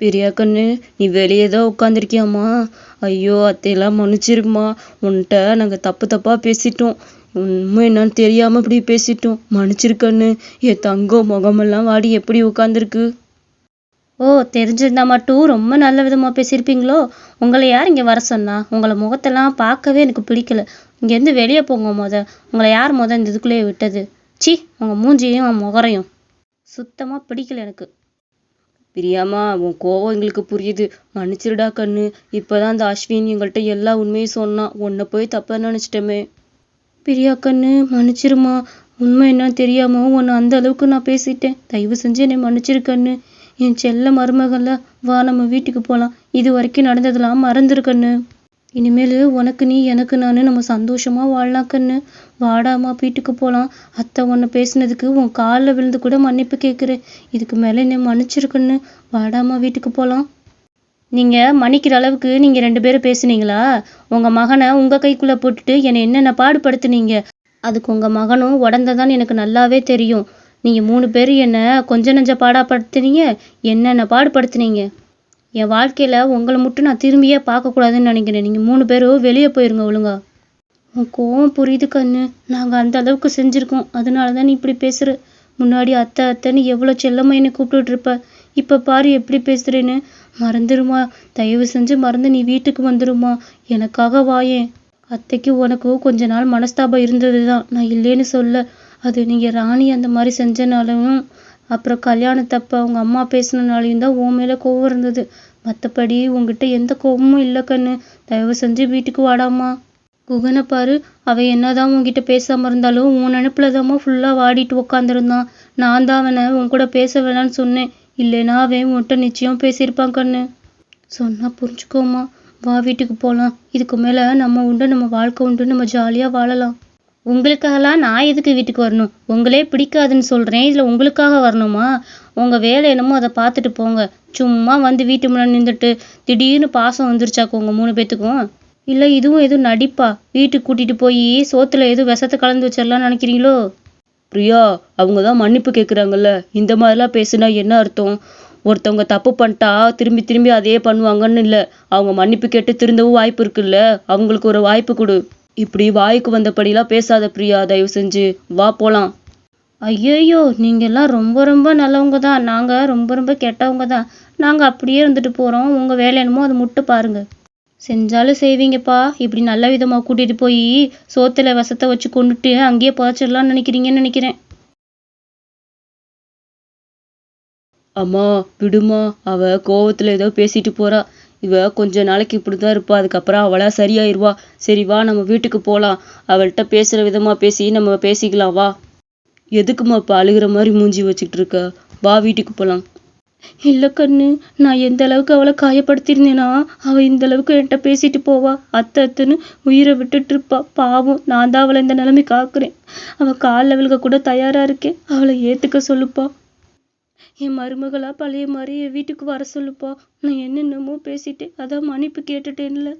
பெரியா கண்ணு நீ வெளியே தான் உட்காந்துருக்கியாம்மா ஐயோ அத்தையெல்லாம் மன்னிச்சிருக்குமா உன்கிட்ட நாங்கள் தப்பு தப்பாக பேசிட்டோம். உண்மை என்னன்னு தெரியாமல் இப்படி பேசிட்டோம். மன்னிச்சிருக்கண்ணு. என் தங்கம் முகமெல்லாம் வாடி எப்படி உட்காந்துருக்கு ஓ தெரிஞ்சிருந்தா மட்டும் ரொம்ப நல்ல விதமாக பேசியிருப்பீங்களோ. உங்களை யார் இங்கே வர சொன்னா? உங்களை முகத்தெல்லாம் பார்க்கவே எனக்கு பிடிக்கல. இங்கேருந்து வெளியே போங்க மொத. உங்களை யார் முத இந்த இதுக்குள்ளேயே விட்டது? சி உங்கள் மூஞ்சியும் முகரையும். சுத்தமாக பிடிக்கல எனக்கு. பிரியாமா உன் கோவம் எங்களுக்கு புரியுது. மன்னிச்சிருடா கண்ணு. இப்போதான் அந்த அஸ்வின் எங்கள்கிட்ட எல்லா உண்மையும் சொன்னான் உன்னை போய் தப்பா நினச்சிட்டோமே. பிரியா கண்ணு மன்னிச்சிருமா. உண்மை என்னன்னு தெரியாம உன்னை அந்த அளவுக்கு நான் பேசிட்டேன். தயவு செஞ்சு என்னை மன்னிச்சிரு கண்ணு. என் செல்ல மருமகள்ல வா நம்ம வீட்டுக்கு போகலாம் இது வரைக்கும் நடந்ததெல்லாம் மறந்துரு கண்ணு. இனிமேல் உனக்கு நீ எனக்கு நான் நம்ம சந்தோஷமா வாழலாம் கண்ணு. வாடாமா வீட்டுக்கு போகலாம் அத்தை உன்னை பேசினதுக்கு உன் காலில் விழுந்து கூட மன்னிப்பு கேட்குறேன் இதுக்கு மேலே என்னை மன்னிச்சிருக்கண்ணு வாடாமா வீட்டுக்கு போகலாம் நீங்க மன்னிக்கிற அளவுக்கு நீங்க ரெண்டு பேரும் பேசுனீங்களா? உங்க மகனை உங்க கைக்குள்ள போட்டுட்டு என்னை என்னென்ன பாடுபடுத்துனீங்க? அதுக்கு உங்க மகனும் உடந்ததான் எனக்கு நல்லாவே தெரியும். நீங்க மூணு பேரும் என்ன கொஞ்ச நெஞ்ச பாடாப்படுத்துனீங்க என்னென்ன பாடுபடுத்துனீங்க? என் வாழ்க்கையில உங்களை மட்டும் நான் திரும்பியே பார்க்கக்கூடாதுன்னு நினைக்கிறேன். நீங்க மூணு பேரும் வெளியே போயிருங்க ஒழுங்கா. உன் கோவம் புரியுது கண்ணு. நாங்க அந்த அளவுக்கு செஞ்சிருக்கோம். அதனாலதான் நீ இப்படி பேசுற. முன்னாடி அத்தை அத்தைன்னு எவ்வளவு செல்லமா என்னை கூப்பிட்டுட்டு இருப்ப. இப்ப பாரு எப்படி பேசுறேன்னு. மறந்துருமா. தயவு செஞ்சு மறந்து நீ வீட்டுக்கு வந்துருமா. எனக்காக வாயேன் அத்தைக்கு உனக்கும் கொஞ்ச நாள் மனஸ்தாபம் இருந்ததுதான். நான் இல்லைன்னு சொல்ல. அது நீங்க ராணி அந்த மாதிரி செஞ்சனாலும் அப்புறம் கல்யாணத்தப்ப அவங்க அம்மா பேசினனாலையும் தான் உன் மேல கோவம் இருந்தது. மத்தபடி உன்கிட்ட எந்த கோவமும் இல்லை கண்ணு. தயவு செஞ்சு வீட்டுக்கு வாடாமா குகனை பாரு. அவ என்னதான் உன்கிட்ட பேசாம இருந்தாலும் உன் நினைப்புலதாம்மா ஃபுல்லா வாடிட்டு உக்காந்துருந்தான். நான் தான் அவனை உன் கூட பேச வேணாம்னு சொன்னேன். இல்லைன்னா அவன் உன்கிட்ட நிச்சயம் பேசியிருப்பான் கண்ணு. சொன்னா புரிஞ்சுக்கோமா வா வீட்டுக்கு போகலாம் இதுக்கு மேலே நம்ம உண்டு நம்ம வாழ்க்கை உண்டு நம்ம ஜாலியாக வாழலாம். உங்களுக்காகலாம் நான் எதுக்கு வீட்டுக்கு வரணும்? உங்களே பிடிக்காதுன்னு சொல்கிறேன் இதில் உங்களுக்காக வரணுமா? உங்கள் வேலை என்னமோ அதை பார்த்துட்டு போங்க. சும்மா வந்து வீட்டு முன்னாடி நின்றுட்டு திடீர்னு பாசம் வந்துருச்சாக்கு உங்கள் மூணு பேத்துக்கும்? இல்லை இதுவும் எதுவும் நடிப்பா? வீட்டுக்கு கூட்டிகிட்டு போய் சோத்தில் எதுவும் விஷத்தை கலந்து வச்சிடலாம்னு நினைக்கிறீங்களோ? பிரியா அவங்க தான் மன்னிப்பு கேட்குறாங்கல்ல இந்த மாதிரிலாம் பேசுனா என்ன அர்த்தம்? ஒருத்தவங்க தப்பு பண்ணிட்டா திரும்பி திரும்பி அதே பண்ணுவாங்கன்னு இல்லை. அவங்க மன்னிப்பு கேட்டு திருந்தவும் வாய்ப்பு இருக்குல்ல. அவங்களுக்கு ஒரு வாய்ப்பு கொடு. இப்படி வாய்க்கு வந்தபடிலாம் பேசாத பிரியா தயவு செஞ்சு. வா போலாம். ஐயையோ நீங்க எல்லாம் ரொம்ப ரொம்ப நல்லவங்க தான். நாங்க ரொம்ப ரொம்ப கெட்டவங்க தான். நாங்க அப்படியே இருந்துட்டு போறோம். உங்க வேலை என்னமோ அதை முட்டு பாருங்க. செஞ்சாலும் செய்வீங்கப்பா. இப்படி நல்ல விதமா கூட்டிட்டு போய் சோத்துல விஷத்தை வச்சு கொண்டுட்டு அங்கேயே புதைச்சிடலாம்னு நினைக்கிறீங்கன்னு நினைக்கிறேன். அம்மா விடுமா. அவ கோவத்துல ஏதோ பேசிட்டு போறா. இவ கொஞ்ச நாளைக்கு இப்படிதான் இருப்பா. அதுக்கப்புறம் அவளா சரியாயிருவா. சரி வா நம்ம வீட்டுக்கு போலாம். அவள்கிட்ட பேசுற விதமா பேசி நம்ம பேசிக்கலாம் வா. எதுக்குமா இப்ப அழுகுற மாதிரி மூஞ்சி வச்சுக்கிட்டு இருக்க வா வீட்டுக்கு போலாம். இல்ல கண்ணு நான் எந்த அளவுக்கு அவளை காயப்படுத்தியிருந்தேனா அவ இந்த அளவுக்கு என்கிட்ட பேசிட்டு போவா. அத்தை அத்தைன்னு உயிரை விட்டுட்டு இருப்பா. பாவம் நான் தான் அவளை இந்த நிலைமை காக்குறேன் அவ காலில் விழுக கூட தயாரா இருக்கேன். அவளை ஏத்துக்க சொல்லுப்பா. என் மருமகளா பழைய மாதிரி என் வீட்டுக்கு வர சொல்லுப்பா. நான் என்னென்னமோ பேசிட்டேன் அதான் மன்னிப்பு கேட்டுட்டேன்ல.